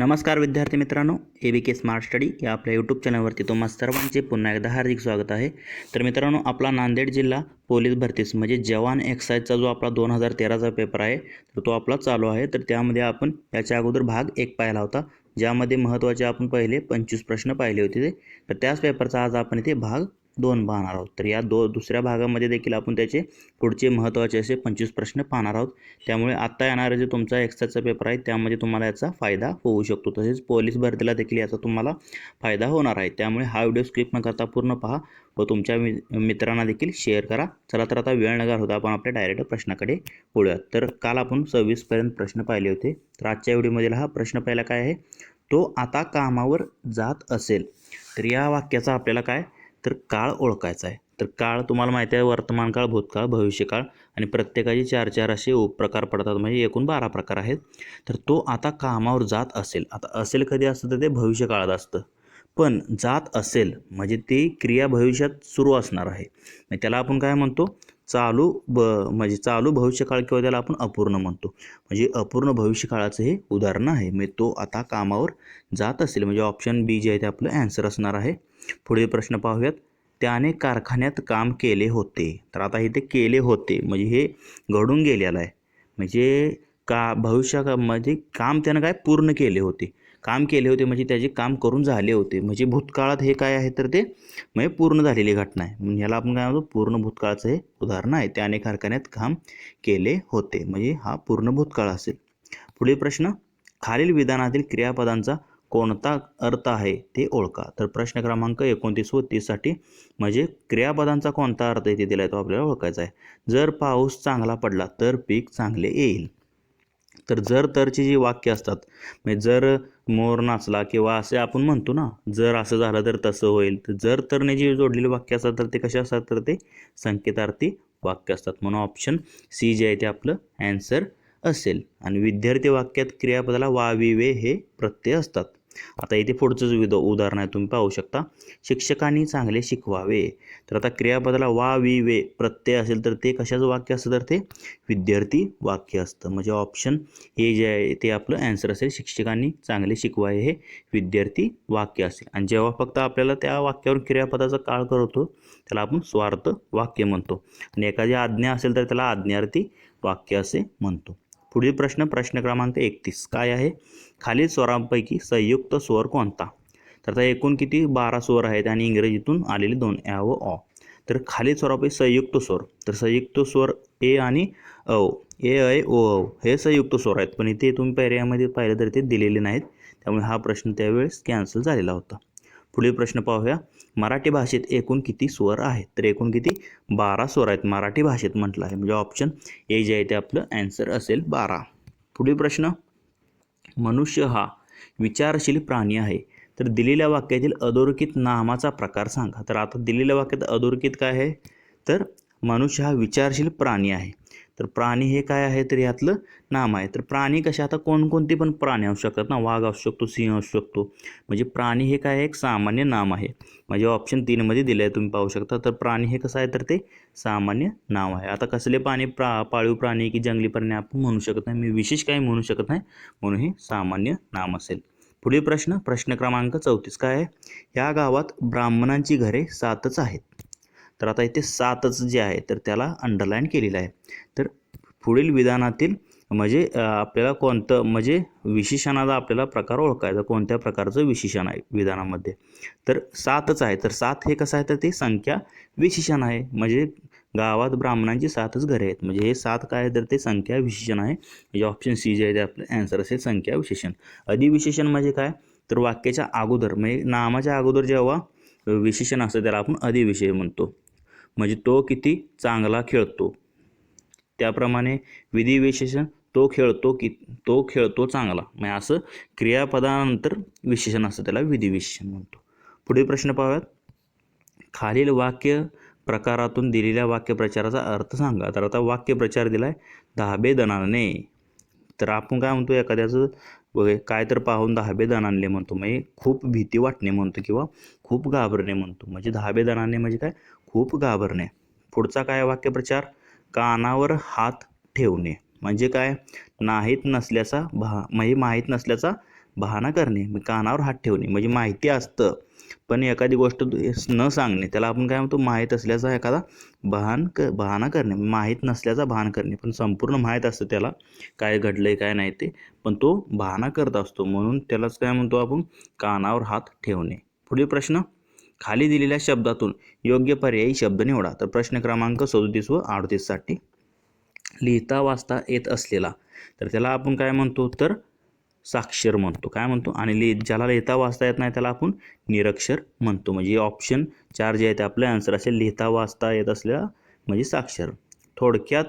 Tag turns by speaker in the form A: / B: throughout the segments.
A: नमस्कार विद्यार्थी मित्रांनो ए बी के स्मार्ट स्टडी या आपल्या यूट्यूब चॅनलवरती तुम्हा सर्वांचे पुन्हा एकदा हार्दिक स्वागत आहे. तर मित्रांनो आपला नांदेड जिल्हा पोलीस भरतीस म्हणजे जवान एक्साईजचा जो आपला दोन हजार तेराचा पेपर आहे तर तो आपला चालू आहे. तर त्यामध्ये आपण याच्या अगोदर भाग एक पाहिला होता ज्यामध्ये महत्त्वाचे आपण पहिले पंचवीस प्रश्न पाहिले होते. ते तर त्याच पेपरचा आज आपण इथे भाग दोन पाहणार आहोत. तर या दो दुसऱ्या भागामध्ये देखील आपण त्याचे पुढचे महत्त्वाचे असे पंचवीस प्रश्न पाहणार आहोत. त्यामुळे आत्ता येणारा जे तुमचा एक्स्ट्राचा पेपर आहे त्यामध्ये तुम्हाला याचा फायदा होऊ शकतो. तसेच पोलीस भरतीला देखील याचा तुम्हाला फायदा होणार आहे. त्यामुळे हा व्हिडिओ स्किप न करता पूर्ण पहा व तुमच्या मि मित्रांना देखील शेअर करा. चला तर आता वेळ नगार होता आपण आपल्या डायरेक्ट प्रश्नाकडे बोलूयात तर काल आपण सव्वीसपर्यंत प्रश्न पाहिले होते. तर आजच्या व्हिडिओमधील हा प्रश्न पहिला काय आहे? तो आता कामावर जात असेल. तर या वाक्याचा आपल्याला काय तर काळ ओळखायचा आहे. तर काळ तुम्हाला माहिती आहे वर्तमान काळ भूतकाळ भविष्यकाळ आणि प्रत्येकाचे चार चार असे उपप्रकार पडतात. म्हणजे एकूण बारा प्रकार आहेत. तर तो आता कामावर जात असेल. आता असेल कधी असतं तर ते भविष्यकाळात असतं. पण जात असेल म्हणजे ती क्रिया भविष्यात सुरू असणार आहे. मग त्याला आपण काय म्हणतो? चालू ब म्हणजे चालू भविष्यकाळ किंवा त्याला आपण अपूर्ण म्हणतो. म्हणजे अपूर्ण भविष्यकाळाचं हे उदाहरण आहे. म्हणजे तो आता कामावर जात असेल. म्हणजे ऑप्शन बी जे आहे ते आपलं ॲन्सर असणार आहे. पुढील प्रश्न पाहूयात. त्याने कारखान्यात काम केले होते. तर आता इथे केले होते. म्हणजे हे घडून गेलेलं आहे. म्हणजे का भविष्यामध्ये म्हणजे काम त्यानं काय पूर्ण केले होते. काम केले होते म्हणजे त्याचे काम करून झाले होते. म्हणजे भूतकाळात हे काय आहे तर ते म्हणजे पूर्ण झालेली घटना आहे. म्हणून ह्याला आपण काय म्हणतो? पूर्ण भूतकाळाचं हे उदाहरण आहे. त्याने कारखान्यात काम केले होते. म्हणजे हा पूर्ण भूतकाळ असेल. पुढील प्रश्न. खालील विधानातील क्रियापदांचा कोणता अर्थ आहे ते ओळखा. तर प्रश्न क्रमांक एकोणतीस व तीससाठी म्हणजे क्रियापदांचा कोणता अर्थ इथे दिला आहे तो आपल्याला ओळखायचा आहे. जर पाऊस चांगला पडला तर पीक चांगले येईल. तर जर तरची जी वाक्य असतात म्हणजे जर मोर नाचला किंवा असे आपण म्हणतो ना जर असं झालं तर तसं होईल. तर जर तरने जी जोडलेली वाक्य असतात तर ते कसे असतात? तर ते संकेतार्थी वाक्य असतात. म्हणून ऑप्शन सी जे आहे ते आपलं ॲन्सर असेल. आणि विद्यार्थी वाक्यात क्रियापदाला वा वि वे हे प्रत्यय असतात. आता इथे पुढचंच विध उदाहरण आहे तुम्ही पाहू शकता. शिक्षकांनी चांगले शिकवावे. तर आता क्रियापदाला वा वि वे प्रत्यय असेल तर ते कशाचं वाक्य असतं तर ते विद्यार्थी वाक्य असतं. म्हणजे ऑप्शन हे जे आहे ते आपलं ॲन्सर असेल. शिक्षकांनी चांगले शिकवावे हे विद्यार्थी वाक्य असेल. आणि जेव्हा फक्त आपल्याला त्या वाक्यावर क्रियापदाचा काळ करतो त्याला आपण स्वार्थ वाक्य म्हणतो. आणि एखादी आज्ञा असेल तर त्याला आज्ञार्थी वाक्य असे म्हणतो. पुढील प्रश्न प्रश्न क्रमांक एकतीस. काय आहे? खालील स्वरांपैकी संयुक्त स्वर कोणता? तर आता एकूण किती? बारा स्वर आहेत आणि इंग्रजीतून आलेले दोन ॲ व ऑ तर खालील स्वरापैकी संयुक्त स्वर. तर संयुक्त स्वर ए आणि औ ए ऐ ओ औ हे संयुक्त स्वर आहेत. पण इथे तुम्ही पर्यायामध्ये पाहिलं तर ते दिलेले नाहीत. त्यामुळे हा प्रश्न त्यावेळेस कॅन्सल झालेला होता. पुढील प्रश्न पाहूया. मराठी भाषेत एकूण किती स्वर आहेत? तर एकूण किती? बारा स्वर आहेत मराठी भाषेत म्हटलं आहे. म्हणजे ऑप्शन ए जे आहे ते आपलं ॲन्सर असेल बारा. पुढील प्रश्न. मनुष्य हा विचारशील प्राणी आहे. तर दिलेल्या वाक्यातील अधोरेखित नामाचा प्रकार सांगा. तर आता दिलेल्या वाक्यात अधोरेखित काय आहे? तर मनुष्य हा विचारशील प्राणी आहे. तर प्राणी हे काय आहे तर यातलं नाम आहे. तर प्राणी कसे आता कोणकोणते पण प्राणी असू शकतात ना वाघ असू शकतो सिंह असू शकतो. म्हणजे प्राणी हे काय आहे? एक सामान्य नाम आहे. म्हणजे ऑप्शन तीनमध्ये दिलं आहे तुम्ही पाहू शकता. तर प्राणी हे कसं आहे? तर ते सामान्य नाव आहे. आता कसले प्राणी? प्रा पाळीव प्राणी की जंगली प्राणी आपण म्हणू शकत नाही. मी विशेष काही म्हणू शकत नाही. म्हणून हे सामान्य नाम असेल. पुढील प्रश्न प्रश्न क्रमांक चौतीस. काय आहे? या गावात ब्राह्मणांची घरे सातच आहेत. तर आता इथे सातच जे आहे तर त्याला अंडरलाईन केलेलं आहे. तर पुढील विधानातील म्हणजे आपल्याला कोणतं म्हणजे विशेषणाचा आपल्याला प्रकार ओळखायचा कोणत्या प्रकारचं विशेषण आहे विधानामध्ये. तर सातच आहे तर सात हे कसं आहे तर ते संख्या विशेषण आहे. म्हणजे गावात ब्राह्मणांची सातच घरे आहेत. म्हणजे हे सात काय आहे तर ते संख्या विशेषण आहे. म्हणजे ऑप्शन सी जे आहे ते आपलं ॲन्सर असेल संख्या विशेषण. अधिविशेषण म्हणजे काय? तर वाक्याच्या अगोदर म्हणजे नामाच्या अगोदर जेव्हा विशेषण असतं त्याला आपण अधिविशेष म्हणतो. म्हणजे तो किती चांगला खेळतो. त्याप्रमाणे विधिविशेषण तो खेळतो की तो खेळतो चांगला. म्हणजे असं क्रियापदानंतर विशेषण असतं त्याला विधिविशेषण म्हणतो. पुढील प्रश्न पाहूयात. खालील वाक्य प्रकारातून दिलेल्या वाक्यप्रचाराचा अर्थ सांगा. तर आता वाक्यप्रचार दिला आहे दहाबे दणाने तर आपण काय म्हणतो एखाद्याचं वगैरे काय तर पाहून दहाबे दणानले म्हणतो. म्हणजे खूप भीती वाटणे म्हणतो किंवा खूप घाबरणे म्हणतो. म्हणजे दहाबे दणाने म्हणजे काय? खूप घाबरणे. पुढचा काय वाक्यप्रचार? कानावर हात ठेवणे. म्हणजे काय? नाहीत नसल्याचा भा म्हणजे माहीत नसल्याचा बहाणा करणे. कानावर हात ठेवणे. म्हणजे माहिती असतं. पण एखादी गोष्ट न सांगणे. त्याला आपण काय म्हणतो? माहीत असल्याचा एखादा बहान क बहाणा करणे. माहीत नसल्याचा भान करणे. पण संपूर्ण माहीत असतं त्याला. काय घडलंय काय नाही ते. पण तो बहाणा करत असतो. म्हणून त्यालाच काय म्हणतो आपण? कानावर हात ठेवणे. पुढील प्रश्न. खाली दिलेल्या शब्दातून योग्य पर्यायी शब्द निवडा. तर प्रश्न क्रमांक सदोतीस व अडतीससाठी लिहिता वाचता येत असलेला. तर त्याला आपण काय म्हणतो? तर साक्षर म्हणतो. काय म्हणतो? आणि लिहि ज्याला लिहिता वाचता येत नाही त्याला आपण निरक्षर म्हणतो. म्हणजे ऑप्शन चार जे आहे ते आपले आन्सर असेल लिहिता वाचता येत असलेला म्हणजे साक्षर. थोडक्यात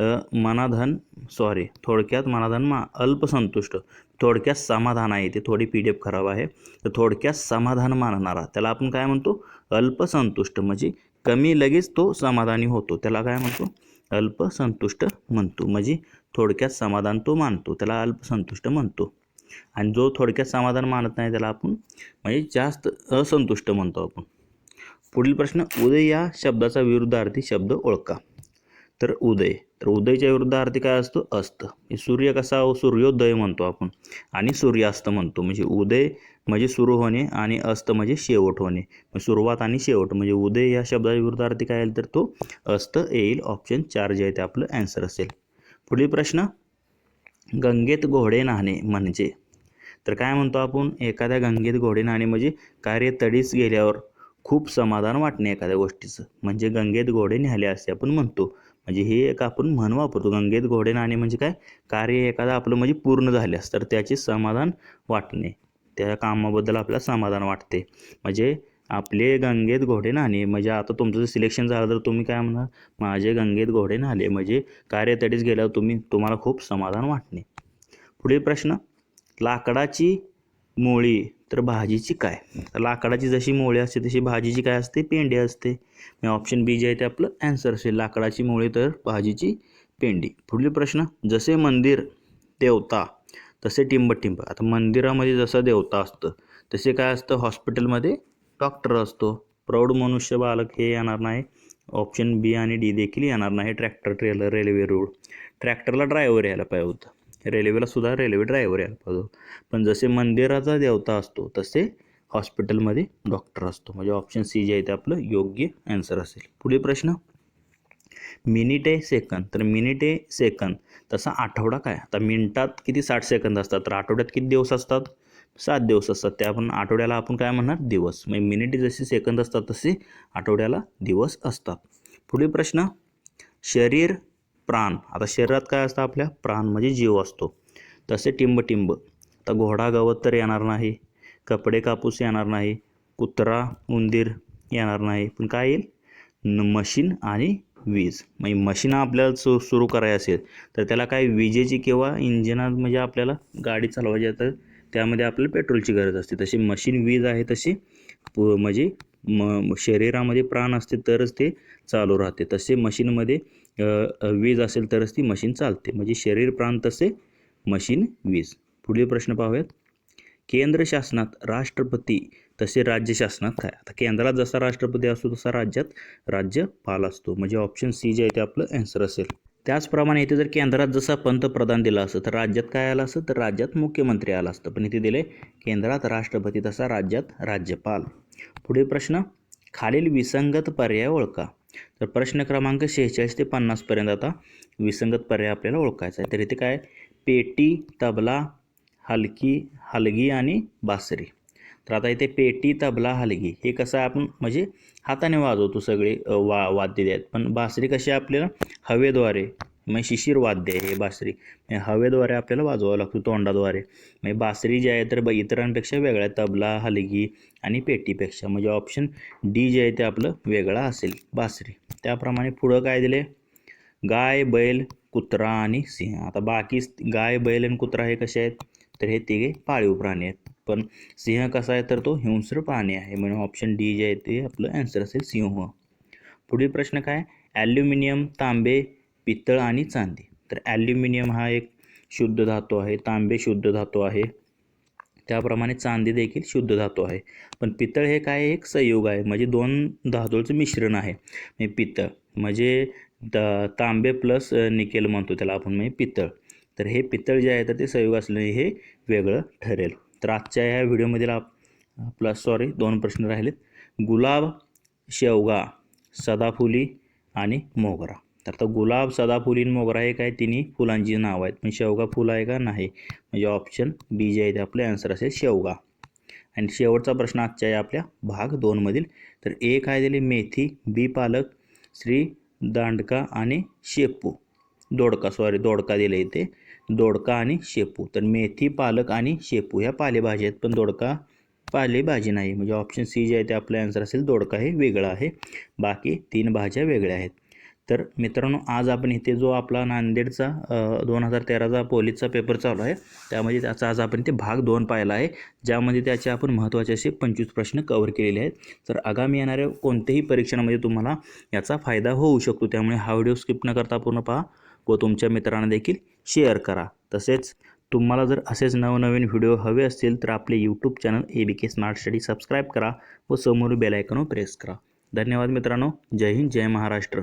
A: मनाधन सॉरी थोडक्यात मनाधन मा अल्पसंतुष्ट. थोडक्यात समाधान आहे ते थोडी पी डी एफ खराब आहे. तर थोडक्यात समाधान मानणारा त्याला आपण काय म्हणतो? अल्पसंतुष्ट. म्हणजे कमी लगेच तो समाधानी होतो. त्याला काय म्हणतो? अल्पसंतुष्ट म्हणतो. म्हणजे थोडक्यात समाधान तो मानतो त्याला अल्पसंतुष्ट म्हणतो. आणि जो थोडक्यात समाधान मानत नाही त्याला आपण म्हणजे जास्त असंतुष्ट म्हणतो आपण. पुढील प्रश्न उदय या शब्दाचा विरुद्धार्थी शब्द ओळखा. तर उदय तर उदयच्या विरुद्धार्थी काय असतो? अस्त. म्हणजे सूर्य कसा हो? सूर्योदय म्हणतो आपण. आणि सूर्यास्त म्हणतो. म्हणजे उदय म्हणजे सुरू होणे आणि अस्त म्हणजे शेवट होणे. सुरुवात आणि शेवट म्हणजे उदय या शब्दाच्या विरुद्धार्थी काय येईल तर तो? अस्त येईल. ऑप्शन चार जे आहे ते आपलं ॲन्सर असेल. पुढील प्रश्न. गंगेत घोडे नाहणे म्हणजे. तर काय म्हणतो आपण? एखाद्या गंगेत घोडे नाहणे म्हणजे कार्य तडीस गेल्यावर खूप समाधान वाटणे एखाद्या गोष्टीचं. म्हणजे गंगेत घोडे न्याले असे आपण म्हणतो. म्हणजे हे एक आपण म्हण वापरतो गंगेत घोडे नाणे म्हणजे काय? कार्य एखादं आपलं म्हणजे पूर्ण झाल्यास तर त्याचे समाधान वाटणे. त्या कामाबद्दल आपल्याला समाधान वाटते. म्हणजे आपले गंगेत घोडे नाणे म्हणजे आता तुमचं जर सिलेक्शन झालं तर तुम्ही काय म्हणणार? माझे गंगेत घोडे नाले म्हणजे कार्य तडीच गेल्यावर तुम्ही तुम्हाला खूप समाधान वाटणे. पुढील प्रश्न लाकडाची मोळी तर भाजीची काय? तर लाकडाची जशी मोळी असते तशी भाजीची काय असते? पेंडी असते. ऑप्शन बी जे आहे ते आपलं ॲन्सर असेल. लाकडाची मोळी तर भाजीची पेंडी. पुढील प्रश्न जसे मंदिर देवता तसे टिंबटिंब. आता मंदिरामध्ये जसं देवता असतं तसे काय असतं? हॉस्पिटलमध्ये डॉक्टर असतो. प्रौढ मनुष्य बालक हे येणार नाही. ऑप्शन बी आणि डी देखील येणार नाही. ट्रॅक्टर ट्रेलर रेल्वे रोड ट्रॅक्टरला ड्रायव्हर यायला पाहिजे होतं. रेल्वेला सुद्धा रेल्वे ड्रायव्हर यायला पाहिजे पण जसे मंदिराचा देवता असतो तसे हॉस्पिटलमध्ये डॉक्टर असतो. म्हणजे ऑप्शन सी जे आहे ते आपलं योग्य ॲन्सर असेल. पुढे प्रश्न. मिनिटे सेकंद. तर मिनिटे सेकंद. तसा आठवडा काय? आता मिनिटात किती साठ सेकंद असतात? तर आठवड्यात किती दिवस असतात? सात दिवस असतात. त्या आपण आठवड्याला आपण काय म्हणणार? दिवस. म्हणजे मिनिटे जसे सेकंद असतात तसे आठवड्याला दिवस असतात. पुढील प्रश्न. शरीर प्राण. आता शरीरात काय असतं आपल्या? प्राण म्हणजे जीव असतो. तसे टिंब टिंब आता घोडा गवत तर येणार नाही. कपडे कापूस येणार नाही. कुत्रा उंदीर येणार नाही. पण काय येईल? न मशीन आणि वीज. म्हणजे मशीन आपल्याला सु सुरू करायची असेल तर त्याला काय विजेची किंवा इंजिनात म्हणजे आपल्याला गाडी चालवायची आहे तर त्यामध्ये आपल्याला पेट्रोलची गरज असते. तशी मशीन वीज आहे तशी म्हणजे म शरीरामध्ये प्राण असते तरच ते चालू राहते. तसे मशीनमध्ये वीज असेल तरच ती मशीन चालते. म्हणजे शरीर प्राण तसे मशीन वीज. पुढील प्रश्न पाहूयात. केंद्र शासनात राष्ट्रपती तसे राज्य शासनात काय? आता केंद्रात जसा राष्ट्रपती असतो तसा राज्यात राज्यपाल असतो. म्हणजे ऑप्शन सी जे आहे ते आपलं ॲन्सर असेल. त्याचप्रमाणे इथे जर केंद्रात जसा पंतप्रधान दिला असतं तर राज्यात काय आलं असतं तर राज्यात मुख्यमंत्री आला असतं. पण इथे दिले केंद्रात राष्ट्रपती तसा राज्यात राज्यपाल. पुढील प्रश्न खालील विसंगत पर्याय ओळखा. तर प्रश्न क्रमांक शेहेचाळीस ते पन्नासपर्यंत आता विसंगत पर्याय आपल्याला ओळखायचा आहे. तर इथे काय पेटी तबला हलकी हलगी आणि बासरी. तर आता इथे पेटी तबला हलगी हे कसं आहे आपण म्हणजे हाताने वाजवतो सगळे वा वाद्य आहेत पण बासरी कशी आहे आपल्याला? हवेद्वारे. म्हणजे शिशीर वाद्य आहे हे बासरी. म्हणजे हवेद्वारे आपल्याला वाजवावं लागतो तोंडाद्वारे. म्हणजे बासरी जी आहे तर ब- इतरांपेक्षा वेगळ्या आहे तबला हलगी आणि पेटीपेक्षा. म्हणजे ऑप्शन डी जे आहे ते आपलं वेगळा असेल बासरी. त्याप्रमाणे पुढं काय दिले गाय बैल कुत्रा आणि सिंह. आता बाकी गाय बैल आणि कुत्रा हे कसे आहेत? तर हे तिघे पाळीव प्राणी आहेत. पण सिंह कसा आहे तर तो हिंस्र प्राणी आहे. म्हणून ऑप्शन डी जे आहे ते आपलं ॲन्सर असेल सिंह. पुढील प्रश्न काय? ॲल्युमिनियम तांबे पितळ आणि चांदी. तर ॲल्युमिनियम हा एक शुद्ध धातू आहे तांबे शुद्ध धातू आहे. त्याप्रमाणे चांदी देखील शुद्ध धातू आहे. पण पितळ हे काय एक संयोग आहे? म्हणजे दोन धातूचं मिश्रण आहे. म्हणजे पितळ म्हणजे द तांबे प्लस निकेल म्हणतो त्याला आपण म्हणजे पितळ. तर हे पितळ जे आहे तर ते संयोग असल्याने हे वेगळं ठरेल. तर आजच्या या व्हिडिओमधील आप आपला सॉरी दोन प्रश्न राहिलेत. गुलाब शेवगा सदाफुली आणि मोगरा. तर आता गुलाब सदाफुली मोगरा हे काय? तिन्ही फुलांची नावं आहेत. पण शेवगा फुलं आहे का? नाही. म्हणजे ऑप्शन बी जे आहे ते आपले आन्सर असेल शेवगा. आणि शेवटचा प्रश्न आजच्या आहे आपल्या भाग दोनमधील तर ए काय दिले? मेथी बी पालक श्री दांडका आणि शेपू. दोडका सॉरी दोडका दिले इथे. दोडका आणि शेपू. तर मेथी पालक आणि शेपू ह्या पालेभाज्या आहेत. पण दोडका पालेभाजी नाही. म्हणजे ऑप्शन सी जे आहे ते आपलं आन्सर असेल दोडका हे वेगळं आहे. बाकी तीन भाज्या वेगळ्या आहेत. तर मित्रांनो आज आपण इथे जो आपला नांदेडचा दोन हजार तेराचा पोलीसचा पेपर चालू आहे त्यामध्ये त्याचा आज आपण इथे भाग दोन पाहिला आहे ज्यामध्ये त्याचे आपण महत्त्वाचे असे पंचवीस प्रश्न कवर केलेले आहेत. तर आगामी येणाऱ्या कोणत्याही परीक्षांमध्ये तुम्हाला याचा फायदा होऊ शकतो. त्यामुळे हा व्हिडिओ स्किप न करता पूर्ण पहा व तुमच्या मित्रांना देखील शेअर करा. तसेच तुम्हाला जर असेच नवनवीन व्हिडिओ हवे असतील तर आपले YouTube channel A B K smart study subscribe करा व समोर बेल आयकॉनवर प्रेस करा. धन्यवाद मित्रांनो. जय हिंद जय महाराष्ट्र.